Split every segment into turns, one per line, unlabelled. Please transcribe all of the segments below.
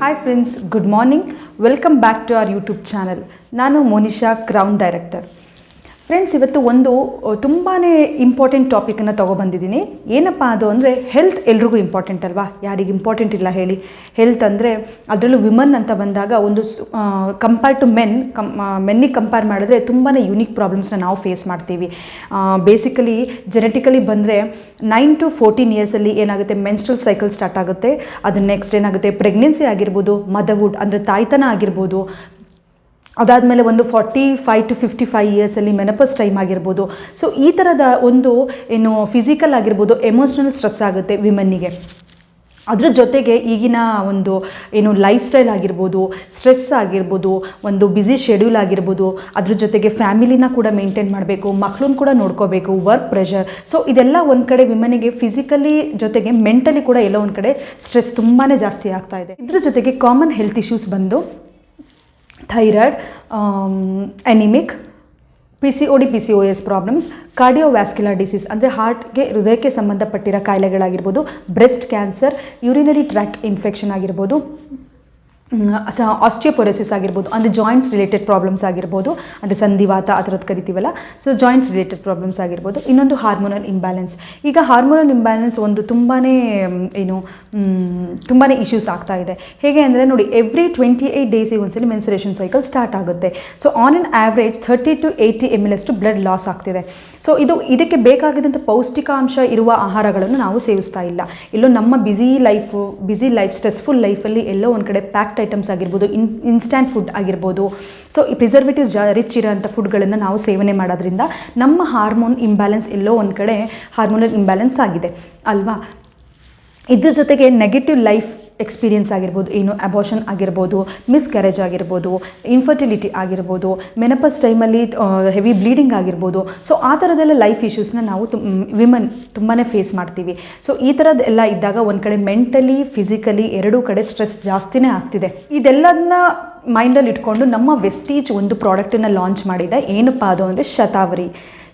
Hi friends good morning welcome back to our YouTube channel ನಾನು Monisha crown director friends ಇವತ್ತು ಒಂದು ತುಂಬಾ important ಟಾಪಿಕನ್ನು ತೊಗೊಬಂದಿದ್ದೀನಿ. ಏನಪ್ಪ ಅದು ಅಂದರೆ ಹೆಲ್ತ್ ಎಲ್ರಿಗೂ ಇಂಪಾರ್ಟೆಂಟ್ ಅಲ್ವಾ? ಯಾರಿಗೆ ಇಂಪಾರ್ಟೆಂಟ್ ಇಲ್ಲ ಹೇಳಿ. ಹೆಲ್ತ್ ಅಂದರೆ ಅದರಲ್ಲೂ ವಿಮನ್ ಅಂತ ಬಂದಾಗ ಒಂದು ಕಂಪೇರ್ ಟು ಮೆನ್ ಕಮ್ ಮೆನ್ನಿಗೆ ಕಂಪೇರ್ ಮಾಡಿದ್ರೆ ತುಂಬಾ ಯುನೀಕ್ ಪ್ರಾಬ್ಲಮ್ಸ್ನ ನಾವು ಫೇಸ್ ಮಾಡ್ತೀವಿ. ಬೇಸಿಕಲಿ ಜೆನೆಟಿಕಲಿ ಬಂದರೆ ನೈನ್ ಟು ಫೋರ್ಟೀನ್ ಇಯರ್ಸಲ್ಲಿ ಏನಾಗುತ್ತೆ ಮೆನ್ಸ್ಟ್ರಲ್ ಸೈಕಲ್ ಸ್ಟಾರ್ಟ್ ಆಗುತ್ತೆ. ಅದು ನೆಕ್ಸ್ಟ್ ಏನಾಗುತ್ತೆ ಪ್ರೆಗ್ನೆನ್ಸಿ ಆಗಿರ್ಬೋದು ಮದರ್ವುಡ್ ಅಂದರೆ ತಾಯ್ತನ ಆಗಿರ್ಬೋದು ಅದಾದಮೇಲೆ ಒಂದು forty five to fifty five ಇಯರ್ಸಲ್ಲಿ menopause time ಆಗಿರ್ಬೋದು. ಸೊ ಈ ಥರದ ಒಂದು, ಏನು ಫಿಸಿಕಲ್ ಆಗಿರ್ಬೋದು ಎಮೋಷ್ನಲ್ ಸ್ಟ್ರೆಸ್ ಆಗುತ್ತೆ ವಿಮನ್ನಿಗೆ ಅದ್ರ ಜೊತೆಗೆ ಈಗಿನ ಒಂದು, ಏನು ಲೈಫ್ ಸ್ಟೈಲ್ ಆಗಿರ್ಬೋದು ಸ್ಟ್ರೆಸ್ ಆಗಿರ್ಬೋದು, ಒಂದು ಬ್ಯುಸಿ ಶೆಡ್ಯೂಲ್ ಆಗಿರ್ಬೋದು, ಅದ್ರ ಜೊತೆಗೆ ಫ್ಯಾಮಿಲಿನ ಕೂಡ ಮೇಂಟೈನ್ ಮಾಡಬೇಕು ಮಕ್ಕಳನ್ನ ಕೂಡ ನೋಡ್ಕೋಬೇಕು ವರ್ಕ್ ಪ್ರೆಷರ್ ಸೊ ಇದೆಲ್ಲ ಒಂದು ಕಡೆ ವಿಮನಿಗೆ ಫಿಸಿಕಲಿ ಜೊತೆಗೆ ಮೆಂಟಲಿ ಕೂಡ ಎಲ್ಲೋ ಒಂದು ಕಡೆ ಸ್ಟ್ರೆಸ್ ತುಂಬಾ ಜಾಸ್ತಿ ಆಗ್ತಾ ಇದೆ. ಇದ್ರ ಜೊತೆಗೆ ಕಾಮನ್ ಹೆಲ್ತ್ ಇಶ್ಯೂಸ್ ಬಂದು thyroid anaemic P C O D P C O S problems cardiovascular disease ಅಂದರೆ ಹಾರ್ಟ್ಗೆ ಹೃದಯಕ್ಕೆ ಸಂಬಂಧಪಟ್ಟಿರೋ ಕಾಯಿಲೆಗಳಾಗಿರ್ಬೋದು breast cancer urinary tract infection ಆಗಿರ್ಬೋದು ಆಸ್ಟಿಯೋಪೊರೆಸಿಸ್ ಆಗಿರ್ಬೋದು, ಅಂದರೆ ಜಾಯಿಂಟ್ಸ್ ರಿಲೇಟೆಡ್ ಪ್ರಾಬ್ಲಮ್ಸ್ ಆಗಿರ್ಬೋದು, ಅಂದರೆ ಸಂಧಿವಾತ ಆ ಥರದ್ದು ಕರಿತೀವಲ್ಲ ಸೊ ಜಾಯಿಂಟ್ಸ್ ರಿಲೇಟೆಡ್ ಪ್ರಾಬ್ಲಮ್ಸ್ ಆಗಿರ್ಬೋದು, ಇನ್ನೊಂದು ಹಾರ್ಮೋನಲ್ ಇಂಬ್ಯಾಲೆನ್ಸ್ ಈಗ ಹಾರ್ಮೋನಲ್ ಇಂಬ್ಯಾಲೆನ್ಸ್ ಒಂದು ತುಂಬಾ ಏನು ತುಂಬಾ ಇಶ್ಯೂಸ್ ಆಗ್ತಾ ಇದೆ. ಹೇಗೆ ಅಂದರೆ ನೋಡಿ ಎವ್ರಿ ಟ್ವೆಂಟಿ ಏಯ್ಟ್ ಡೇಸಿಗೆ ಒಂದ್ಸಲಿ ಮೆನ್ಸುರೇಷನ್ ಸೈಕಲ್ ಸ್ಟಾರ್ಟ್ ಆಗುತ್ತೆ. So on on average thirty to eighty M L ಅಷ್ಟು ಬ್ಲಡ್ ಲಾಸ್ ಆಗ್ತಿದೆ. ಸೊ ಇದು ಇದಕ್ಕೆ ಬೇಕಾಗಿದ್ದಂಥ ಪೌಷ್ಟಿಕಾಂಶ ಇರುವ ಆಹಾರಗಳನ್ನು ನಾವು ಸೇವಿಸ್ತಾ ಇಲ್ಲ. ಎಲ್ಲೋ ನಮ್ಮ busy life busy life stressful ಲೈಫಲ್ಲಿ ಎಲ್ಲೋ ಒಂದು ಕಡೆ ಐಟಮ್ಸ್ ಆಗಿರ್ಬೋದು ಇನ್ ಇನ್ಸ್ಟ್ಯಾಂಟ್ ಫುಡ್ ಆಗಿರ್ಬೋದು. ಸೊ ಈ ಪ್ರಿಸರ್ವೇಟಿವ್ಸ್ ಜಾ ರಿಚ್ ಇರೋಂಥ ಫುಡ್ಗಳನ್ನು ನಾವು ಸೇವನೆ ಮಾಡೋದ್ರಿಂದ ನಮ್ಮ ಹಾರ್ಮೋನ್ ಇಂಬ್ಯಾಲೆನ್ಸ್ ಎಲ್ಲೋ ಒಂದು ಕಡೆ ಹಾರ್ಮೋನಲ್ ಇಂಬ್ಯಾಲೆನ್ಸ್ ಆಗಿದೆ, ಅಲ್ವಾ? ಇದ್ರ ಜೊತೆಗೆ ನೆಗೆಟಿವ್ ಲೈಫ್ ಎಕ್ಸ್ಪೀರಿಯನ್ಸ್ ಆಗಿರ್ಬೋದು, ಏನು ಅಬಾಷನ್ ಆಗಿರ್ಬೋದು ಮಿಸ್ಕ್ಯಾರೇಜ್ ಆಗಿರ್ಬೋದು ಇನ್ಫರ್ಟಿಲಿಟಿ ಆಗಿರ್ಬೋದು ಮೆನಪಸ್ ಟೈಮಲ್ಲಿ ಹೆವಿ ಬ್ಲೀಡಿಂಗ್ ಆಗಿರ್ಬೋದು. ಸೊ ಆ ಥರದೆಲ್ಲ ಲೈಫ್ ಇಶ್ಯೂಸ್ನ ನಾವು ತುಮ್ ವಿಮನ್ ತುಂಬಾ ಫೇಸ್ ಮಾಡ್ತೀವಿ. ಸೊ ಈ ಥರದ್ದೆಲ್ಲ ಇದ್ದಾಗ ಒಂದು ಕಡೆ ಮೆಂಟಲಿ ಫಿಸಿಕಲಿ ಎರಡೂ ಕಡೆ ಸ್ಟ್ರೆಸ್ ಜಾಸ್ತಿನೇ ಆಗ್ತಿದೆ. ಇದೆಲ್ಲದನ್ನ ಮೈಂಡಲ್ಲಿ ಇಟ್ಕೊಂಡು ನಮ್ಮ ವೆಸ್ಟೀಜ್ ಒಂದು ಪ್ರಾಡಕ್ಟನ್ನು ಲಾಂಚ್ ಮಾಡಿದೆ ಏನಪ್ಪ ಅದು ಅಂದರೆ ಶತಾವರಿ.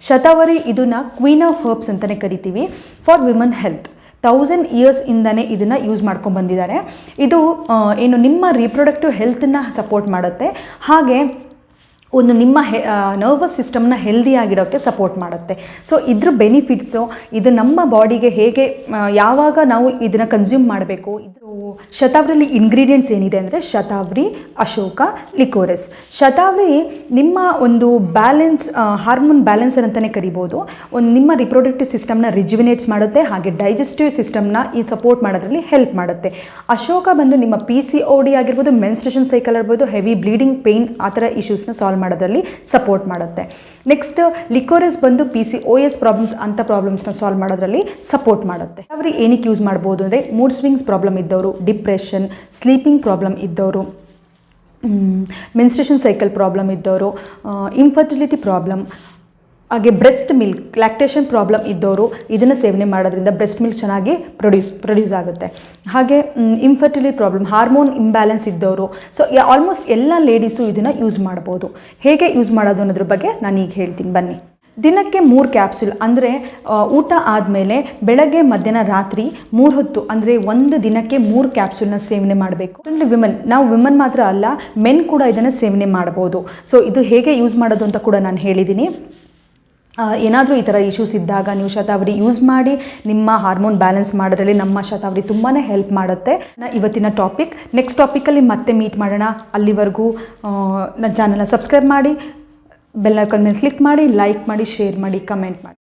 ಶತಾವರಿ ಇದನ್ನು ಕ್ವೀನ್ ಆಫ್ ಹರ್ಬ್ಸ್ ಅಂತಲೇ ಕರಿತೀವಿ. ಫಾರ್ ವಿಮನ್ ಹೆಲ್ತ್ ತೌಸಂಡ್ ಇಯರ್ಸಿಂದನೇ ಇದನ್ನು ಯೂಸ್ ಮಾಡ್ಕೊಂಡು ಬಂದಿದ್ದಾರೆ. ಇದು ಏನು ನಿಮ್ಮ ರೀಪ್ರೊಡಕ್ಟಿವ್ ಹೆಲ್ತನ್ನು ಸಪೋರ್ಟ್ ಮಾಡುತ್ತೆ. ಹಾಗೆ ಒಂದು ನಿಮ್ಮ ಹೆ ನರ್ವಸ್ ಸಿಸ್ಟಮ್ನ ಹೆಲ್ದಿಯಾಗಿಡೋಕ್ಕೆ ಸಪೋರ್ಟ್ ಮಾಡುತ್ತೆ. ಸೊ ಇದ್ರ ಬೆನಿಫಿಟ್ಸು ಇದು ನಮ್ಮ ಬಾಡಿಗೆ ಹೇಗೆ ಯಾವಾಗ ನಾವು ಇದನ್ನು ಕನ್ಸ್ಯೂಮ್ ಮಾಡಬೇಕು ಇದು ಶತಾವ್ರಿಯಲ್ಲಿ ಇಂಗ್ರೀಡಿಯೆಂಟ್ಸ್ ಏನಿದೆ ಅಂದರೆ ಶತಾವ್ರಿ, ಅಶೋಕ, ಲಿಕೋರಸ್. ಶತಾವ್ರಿ ನಿಮ್ಮ ಒಂದು ಬ್ಯಾಲೆನ್ಸ್ ಹಾರ್ಮೋನ್ ಬ್ಯಾಲೆನ್ಸರ್ ಅಂತಲೇ ಕರಿಬೋದು. ಒಂದು ನಿಮ್ಮ ರಿಪ್ರೊಡಕ್ಟಿವ್ ಸಿಸ್ಟಮ್ನ ರಿಜುವಿನೇಟ್ಸ್ ಮಾಡುತ್ತೆ, ಹಾಗೆ ಡೈಜೆಸ್ಟಿವ್ ಸಿಸ್ಟಮ್ನ ಈ ಸಪೋರ್ಟ್ ಮಾಡೋದ್ರಲ್ಲಿ ಹೆಲ್ಪ್ ಮಾಡುತ್ತೆ. ಅಶೋಕ ಬಂದು ನಿಮ್ಮ ಪಿ ಸಿ ಓ ಡಿ ಆಗಿರ್ಬೋದು ಮೆನ್ಸ್ಟ್ರೇಷನ್ ಸೈಕಲ್ ಇರ್ಬೋದು ಹೆವಿ ಬ್ಲೀಡಿಂಗ್ ಪೇಯ್ನ್ ಆ ಥರ ಇಶ್ಯೂಸ್ನ ಸಾಲ್ವ್ ಮಾಡೋದ್ರಲ್ಲಿ ಸಪೋರ್ಟ್ ಮಾಡುತ್ತೆ. ನೆಕ್ಸ್ಟ್ ಲಿಕೋರಿಸ್ ಬಂದು P C O S problems ಅಂಥ ಪ್ರಾಬ್ಲಮ್ಸ್ನ ಸಾಲ್ವ್ ಮಾಡೋದ್ರಲ್ಲಿ ಸಪೋರ್ಟ್ ಮಾಡುತ್ತೆ. ಅವ್ರಿಗೆ ಏನಕ್ಕೆ ಯೂಸ್ ಮಾಡ್ಬೋದು ಅಂದರೆ ಮೂಡ್ ಸ್ವಿಂಗ್ಸ್ ಪ್ರಾಬ್ಲಮ್ ಇದ್ದವರು ಡಿಪ್ರೆಷನ್ ಸ್ಲೀಪಿಂಗ್ ಪ್ರಾಬ್ಲಮ್ ಇದ್ದವರು ಮೆನ್ಸ್ಟ್ರೇಷನ್ ಸೈಕಲ್ ಪ್ರಾಬ್ಲಮ್ ಇದ್ದವರು ಇನ್ಫರ್ಟಿಲಿಟಿ ಪ್ರಾಬ್ಲಮ್ ಹಾಗೆ ಬ್ರೆಸ್ಟ್ ಮಿಲ್ಕ್ ಲ್ಯಾಕ್ಟೇಷನ್ ಪ್ರಾಬ್ಲಮ್ ಇದ್ದವರು ಇದನ್ನು ಸೇವನೆ ಮಾಡೋದ್ರಿಂದ ಬ್ರೆಸ್ಟ್ ಮಿಲ್ಕ್ ಚೆನ್ನಾಗಿ ಪ್ರೊಡ್ಯೂಸ್ ಪ್ರೊಡ್ಯೂಸ್ ಆಗುತ್ತೆ. ಹಾಗೆ ಇನ್ಫರ್ಟಿಲಿಟಿ ಪ್ರಾಬ್ಲಮ್ ಹಾರ್ಮೋನ್ ಇಂಬ್ಯಾಲೆನ್ಸ್ ಇದ್ದವರು ಸೊ ಆಲ್ಮೋಸ್ಟ್ ಎಲ್ಲ ಲೇಡೀಸು ಇದನ್ನು ಯೂಸ್ ಮಾಡ್ಬೋದು. ಹೇಗೆ ಯೂಸ್ ಮಾಡೋದು ಅನ್ನೋದ್ರ ಬಗ್ಗೆ ನಾನು ಈಗ ಹೇಳ್ತೀನಿ, ಬನ್ನಿ. ದಿನಕ್ಕೆ ಮೂರು ಕ್ಯಾಪ್ಸುಲ್ ಅಂದರೆ ಊಟ ಆದಮೇಲೆ ಬೆಳಗ್ಗೆ, ಮಧ್ಯಾಹ್ನ, ರಾತ್ರಿ ಮೂರು ಹೊತ್ತು, ಅಂದರೆ ಒಂದು ದಿನಕ್ಕೆ ಮೂರು ಕ್ಯಾಪ್ಸುಲ್ನ ಸೇವನೆ ಮಾಡಬೇಕು. ವಿಮನ್ ನಾವು ವಿಮನ್ ಮಾತ್ರ ಅಲ್ಲ ಮೆನ್ ಕೂಡ ಇದನ್ನು ಸೇವನೆ ಮಾಡ್ಬೋದು. ಸೊ ಇದು ಹೇಗೆ ಯೂಸ್ ಮಾಡೋದು ಅಂತ ಕೂಡ ನಾನು ಹೇಳಿದ್ದೀನಿ ಏನಾದರೂ ಈ ಥರ ಇಶ್ಯೂಸ್ ಇದ್ದಾಗ ನೀವು ಶತಾವರಿ ಯೂಸ್ ಮಾಡಿ, ನಿಮ್ಮ ಹಾರ್ಮೋನ್ ಬ್ಯಾಲೆನ್ಸ್ ಮಾಡೋದ್ರಲ್ಲಿ ನಮ್ಮ ಶತಾವರಿ ತುಂಬಾ ಹೆಲ್ಪ್ ಮಾಡುತ್ತೆ. ಇವತ್ತಿನ ಟಾಪಿಕ್ ನೆಕ್ಸ್ಟ್ ಟಾಪಿಕಲ್ಲಿ ಮತ್ತೆ ಮೀಟ್ ಮಾಡೋಣ. ಅಲ್ಲಿವರೆಗೂ ನನ್ನ ಚಾನಲ್ನ ಸಬ್ಸ್ಕ್ರೈಬ್ ಮಾಡಿ ಬೆಲ್ ಐಕಾನ್ ಮೇಲೆ ಕ್ಲಿಕ್ ಮಾಡಿ ಲೈಕ್ ಮಾಡಿ ಶೇರ್ ಮಾಡಿ ಕಮೆಂಟ್ ಮಾಡಿ.